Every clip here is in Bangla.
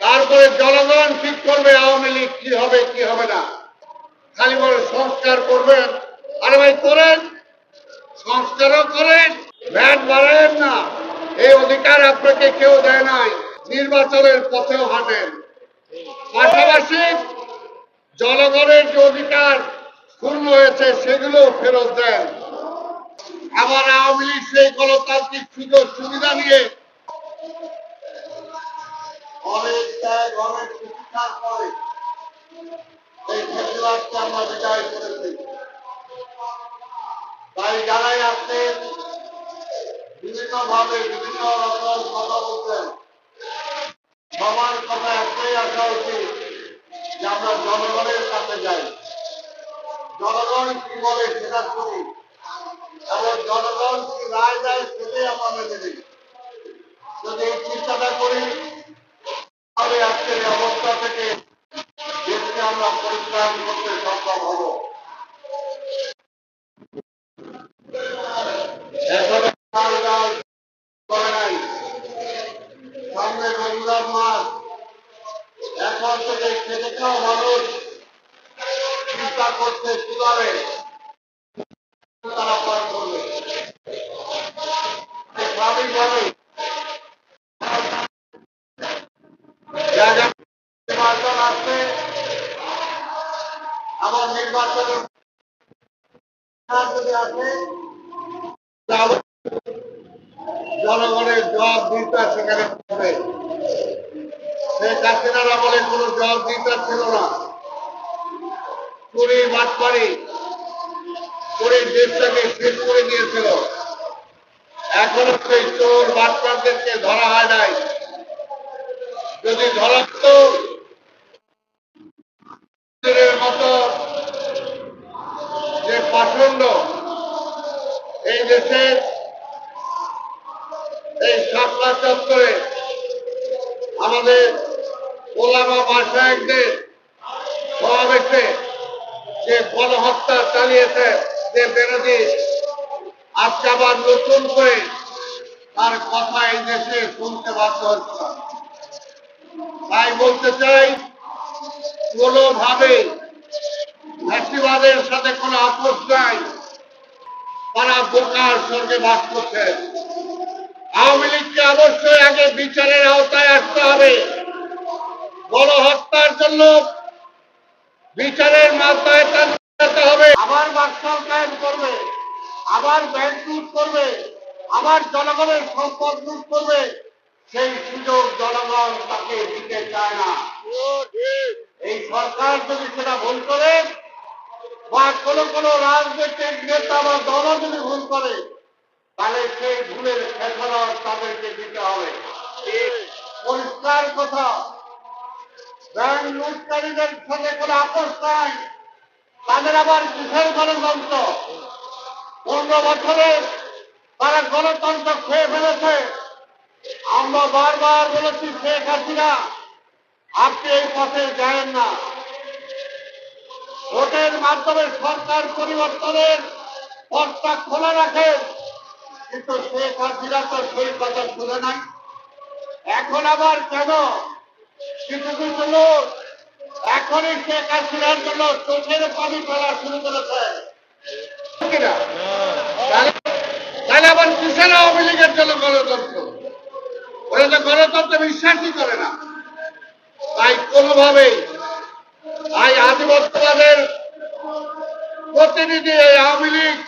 তারপরে জনগণ ঠিক করবে আওয়ামী লীগ কি হবে কি হবে না। খালি বলে সংস্কার করবেন। আরে ভাই, করেন। সংস্কারও করেন। ভ্যাট বাড়ায়েন না। এই অধিকার আপনাকে কেউ দেয় নাই। নির্বাচনের পথেও হাঁটেন। পাশাপাশি জনগণের যে অধিকার ক্ষুণ্ণ হয়েছে, সেগুলো ফেরত দেন। আবার আওয়ামী লীগ সেই গণতান্ত্রিক সুযোগ সুবিধা নিয়ে তাই যারাই আছেন বিভিন্ন ভাবে বিভিন্ন রকম কথা বলছেন। সবার কথা একটাই আসা উচিত আমরা জনগণের কাছে যাই, জনগণ কি বলে সেটা শুনি। এবং জনগণ কি রায় দেয় সেটাই আমরা মেনে নিই। যদি এই চিন্তাটা করি, তাহলে আজকের অবস্থা থেকে দেশকে আমরা পরিত্রাণ করতে সক্ষম হব। আবার নির্বাচনের যদি আসে জনগণের সেখানে হবে। শেখ হাসিনার আমলে কোনো জবাব দিতে ছিল না। চুরি বাটপারি করে দেশটাকে শেষ করে দিয়েছিল। এখনও সেই চোর বাটপারদেরকে ধরা হয় নাই। যদি ধরাত্ম মতো যে পাষণ্ড এই দেশের এই শাপলা চত্বরে আমাদের ওলামা বাসায়কদের সমাবেশে যে গণহত্যা চালিয়েছে যে বিরোধী আজকে আবার নতুন করে তার কথা এই দেশে শুনতে বাধ্য হচ্ছে তাই বলতে চাই কোনোভাবে ফ্যাসিবাদের সাথে কোনো আপোষ নাই। তারা বোকার সঙ্গে বাস করছে। আওয়ামী লীগকে অবশ্যই আগে বিচারের আওতায় আসতে হবে। বড় হত্যার জন্য বিচারের মাত্রায় টানতে হবে। আবার বাকশাল কায়েম করবে, আবার ব্যাংক লুট করবে, আবার জনগণের সম্পদ লুট করবে। সেই সুযোগ জনগণ তাকে দিতে চায় না। এই সরকার যদি সেটা ভুল করে, বা কোন কোন রাজনৈতিক নেতা বা দল যদি ভুল করে, তাহলে সেই ভুলের ফেসলা তাদেরকে দিতে হবে। পরিষ্কার কথা। ব্যাংক লুটকারীদের সাথে কোনো আপোষ নাই। তাদের আবার কিসের গণতন্ত্র? পনেরো বছরে তারা গণতন্ত্র খেয়ে ফেলেছে। আমরা বারবার বলেছি শেখ হাসিনা আপনি এই পথে যায় না। ভোটের মাধ্যমে সরকার পরিবর্তনের পথটা খোলা রাখেন কিন্তু শেখ হাসিনা তো সেই কথা শুনে নাই। এখন আবার কেন? কিছু কিছু লোক এখনই শেখ হাসিনার জন্য চোখের পানি ফেলা শুরু করেছে। তাহলে- আবার কিসের আওয়ামী লীগের জন্য গণতন্ত্র? ওরা তো গণতন্ত্র বিশ্বাসই করে কোনোভাবেই তাই আধিপত্যবাদের প্রতিনিধি এই আওয়ামী লীগ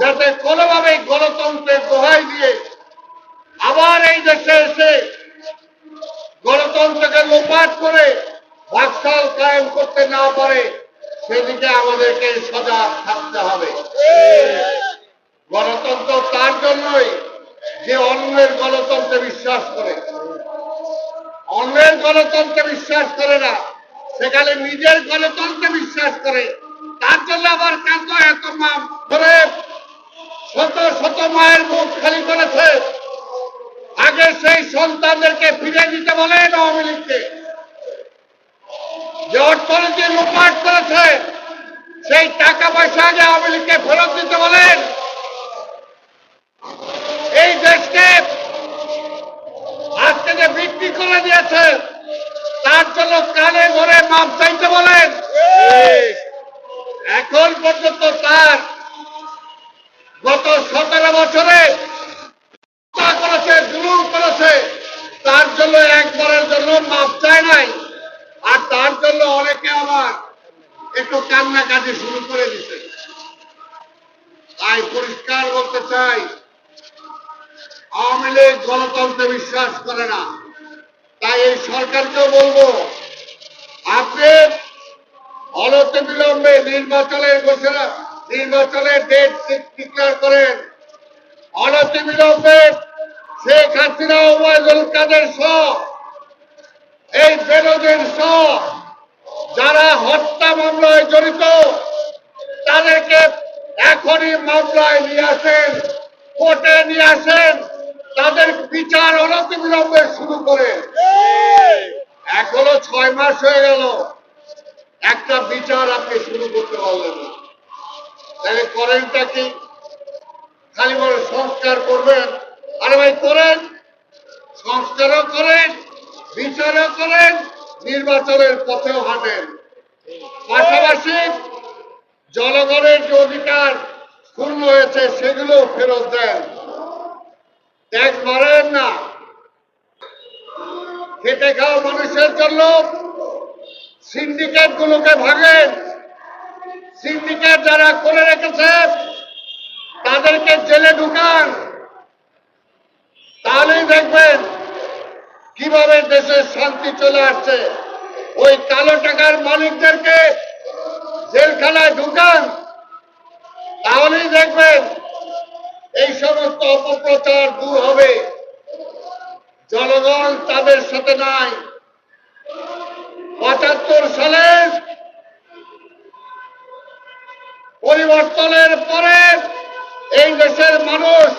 যাতে কোনোভাবেই গণতন্ত্রের দোহাই দিয়ে আবার এই দেশে এসে গণতন্ত্রকে লোপাট করে বাকশাল কায়েম করতে না পারে, সেদিকে আমাদেরকে সজাগ থাকতে হবে। গণতন্ত্র তার জন্যই যে অন্যের গণতন্ত্রে বিশ্বাস করে। অন্যের গণতন্ত্রে বিশ্বাস করে না। সেখানে নিজের গণতন্ত্রে বিশ্বাস করে। তার জন্য আবার কান্ত এত মা ধরে শত শত মায়ের মুখ খালি করেছে। আগে সেই সন্তানদেরকে ফিরে দিতে বলেন আওয়ামী লীগকে। যে অর্থনীতি লুটপাট করেছে, সেই টাকা পয়সা আগে আওয়ামী লীগকে ফেরত একটু কান্নাকাটি শুরু করে দিছে। তাই পরিষ্কার বলতে চাই, আওয়ামী লীগ গণতন্ত্রে বিশ্বাস করে না। তাই এই সরকারকেও বলব, আপনি অনতি বিলম্বে নির্বাচনের ঘোষণা নির্বাচনের ডেট ডিক্লেয়ার করেন। অনতি বিলম্বে শেখ হাসিনা, ওবায়দুল কাদের সহ, এই বেরোজের সহ যারা হত্যা মামলায় জড়িত, তাদেরকে এখনই মামলায় নিয়ে আসেন, কোর্টে নিয়ে আসেন। তাদের বিচার অনতি বিলম্বে শুরু করে। এখনও ছয় মাস হয়ে গেল। একটা বিচার আপনি শুরু করতে পারলেন না। তাহলে করেনটা কি? খালি বলে সংস্কার করবেন? আরে ভাই, করেন। সংস্কারও করেন, বিচারও করেন। নির্বাচনের পথেও হাঁটেন। পাশাপাশি জনগণের যে অধিকার শূন্য হয়েছে সেগুলো ফেরত দেন। ত্যাগ করেন না। খেটে খাওয়া মানুষের জন্য সিন্ডিকেট গুলোকে ভাঙেন সিন্ডিকেট যারা করে রেখেছে, তাদেরকে জেলে ঢুকান। তাহলেই দেখবেন কীভাবে দেশের শান্তি চলে আসছে? ওই কালো টাকার মালিকদেরকে জেলখানায় ঢুকান, তাহলেই দেখবেন এই সমস্ত অপপ্রচার দূর হবে। জনগণ তাদের সাথে নাই। পঁচাত্তর সালের পরিবর্তনের পরে এই দেশের মানুষ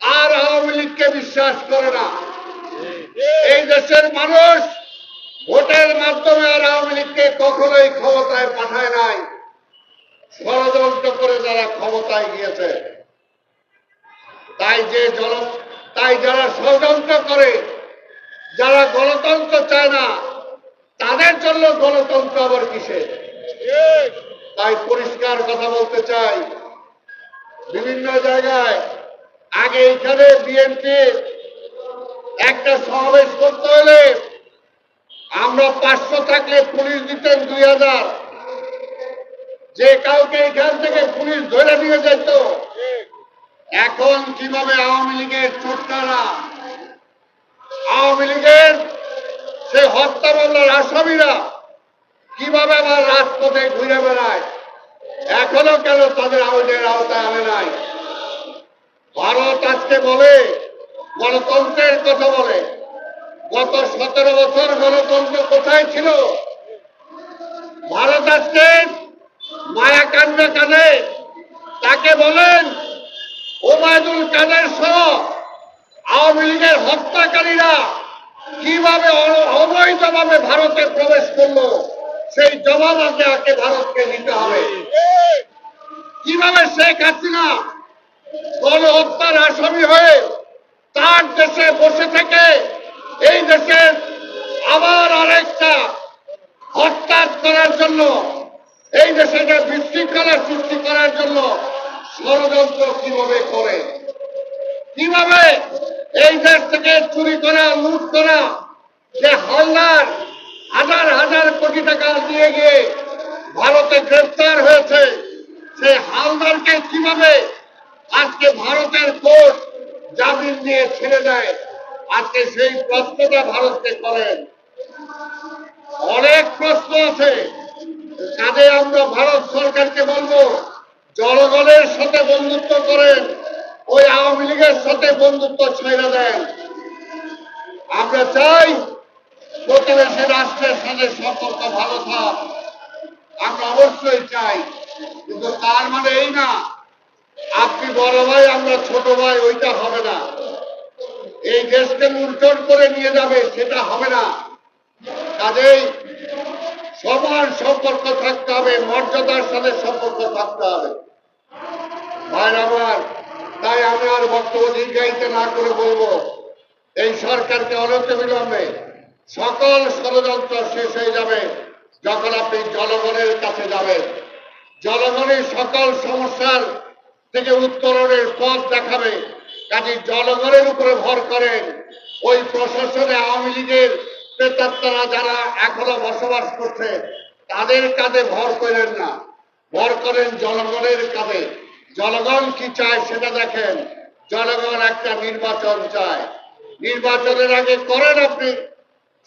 আর আওয়ামী লীগকে বিশ্বাস করে না। এই দেশের মানুষ ভোটের মাধ্যমে আর আওয়ামী লীগকে কখনোই ক্ষমতায় পাঠায় নাই। ষড়যন্ত্র করে যারা ক্ষমতায় গিয়েছে, তাই যে জন, তাই যারা ষড়যন্ত্র করে, যারা গণতন্ত্র চায় না, তাদের জন্য গণতন্ত্র আবার কিসে তাই পরিষ্কার কথা বলতে চাই, বিভিন্ন জায়গায় আগে এখানে বিএনপি একটা সমাবেশ করতে হলে আমরা পাঁচশো থাকলে পুলিশ দিতেন দুই হাজার। যে কাউকে এখান থেকে পুলিশ ধরে নিয়ে যেত, এখন কীভাবে আওয়ামী লীগের ছোট্টারা আওয়ামী লীগের সে হত্যা মামলার আসামিরা কীভাবে আবার রাজপথে ঘুরে বেড়ায়? এখনও কেন তাদের আইনের আওতায় আনে নাই? ভারত আজকে বলে গণতন্ত্রের কথা বলে। গত সতেরো বছর গণতন্ত্র কোথায় ছিল? ভারত আজকে মায়া কান্দে কাঁদে তাকে বলেন ওবায়দুল কাদের সহ আওয়ামী লীগের হত্যাকারীরা কীভাবে অবৈধভাবে ভারতে প্রবেশ করল, সেই জবাব আগে ভারতকে দিতে হবে। কীভাবে শেখ হাসিনা গণহত্যার আসামি হয়ে তার দেশে বসে থেকে এই দেশের আবার আরেকটা হত্যা করার জন্য, এই দেশে যে বিশৃঙ্খলা সৃষ্টি করার জন্য ষড়যন্ত্র কীভাবে করে? কীভাবে এই দেশ থেকে চুরি করা, লুট করা, যে হালদার হাজার হাজার কোটি টাকা দিয়ে গিয়ে ভারতে গ্রেফতার হয়েছে, সে হালদারকে কীভাবে আজকে ভারতের কোর্ট জামিন দিয়ে ছেড়ে দেয়। আজকে সেই প্রশ্নটা ভারতকে করেন। অনেক প্রশ্ন আছে। কাজে আমরা ভারত সরকারকে বলব, জনগণের সাথে বন্ধুত্ব করেন, ওই আওয়ামী লীগের সাথে বন্ধুত্ব ছেড়ে দেন। আমরা চাই প্রতিবেশী রাষ্ট্রের সাথে সম্পর্ক ভালো থাক। আমরা অবশ্যই চাই, কিন্তু তার মানে বড় ভাই, আমরা ছোট ভাই, ওইটা হবে না। এই দেশকে লুণ্ঠন করে নিয়ে যাবে, সেটা হবে না। কাজেই সমান সম্পর্ক থাকতে হবে, মর্যাদার সাথে সম্পর্ক থাকতে হবে। ভাইরা আমার, তাই আমি আর বক্তব্য দীর্ঘায়িত না করে বলব, এই সরকারকে অনন্ত বিলম্বে সকল ষড়যন্ত্র শেষ হয়ে যাবে যখন আপনি জনগণের কাছে যাবেন। জনগণের সকল সমস্যার থেকে উত্তরণের পথ দেখাবে। কাজে জনগণের উপরে ভর করেন। ওই প্রশাসনে আওয়ামী লীগের প্রেতাত্মারা যারা এখনও বসবাস করছে, তাদের কাঁধে ভর করেন না। ভর করেন জনগণের কাঁধে। জনগণ কি চায় সেটা দেখেন। জনগণ একটা নির্বাচন চায়। নির্বাচনের আগে করেন আপনি।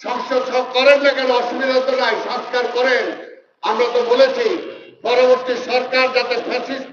সংসদ সব করেন না কেন? অসুবিধা তো নাই। সংস্কার করেন। আমরা তো বলেছি, পরবর্তী সরকার যাতে ফ্যাসিস্ট